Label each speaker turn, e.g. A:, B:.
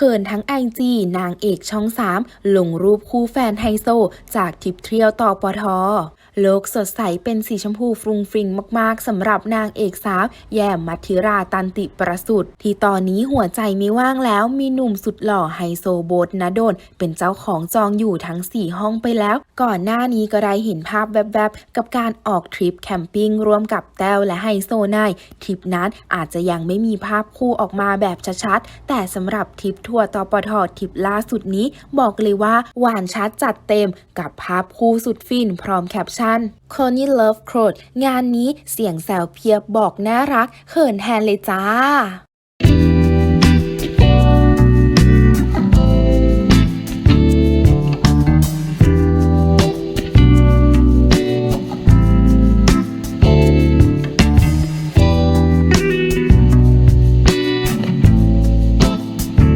A: เขินทั้งไอจีนางเอกช่อง 3 ลงรูปคู่แฟนไฮโซ จากทริปเที่ยวต่อปทโลกสดใสเป็นสีชมพูฟรุงฟริงมาก ๆสำหรับนางเอกสาว แยมมัทธิราตันติประสุทธิ์ที่ตอนนี้หัวใจไม่ว่างแล้วมีหนุ่มสุดหล่อไฮโซโบทนะโดน เป็นเจ้าของจองอยู่ทั้ง 4 ห้องไปแล้ว ก่อนหน้านี้ก็ได้เห็นภาพแวบๆ กับการออกทริปแคมปิ้งร่วมกับแต้วและไฮโซนายทริปนั้นอาจจะยังไม่มีภาพคู่ออกมาแบบชัดๆแต่สำหรับทริปทัวร์ตปททริปล่าสุดนี้ บอกเลยว่าหวานชัดจัดเต็มกับภาพคู่สุดฟินพร้อมแคปชั่น c o n y Love c r o w งานนี้เสียงแซวเพียบบอกน่ารัก เขินแทนเลยจ้า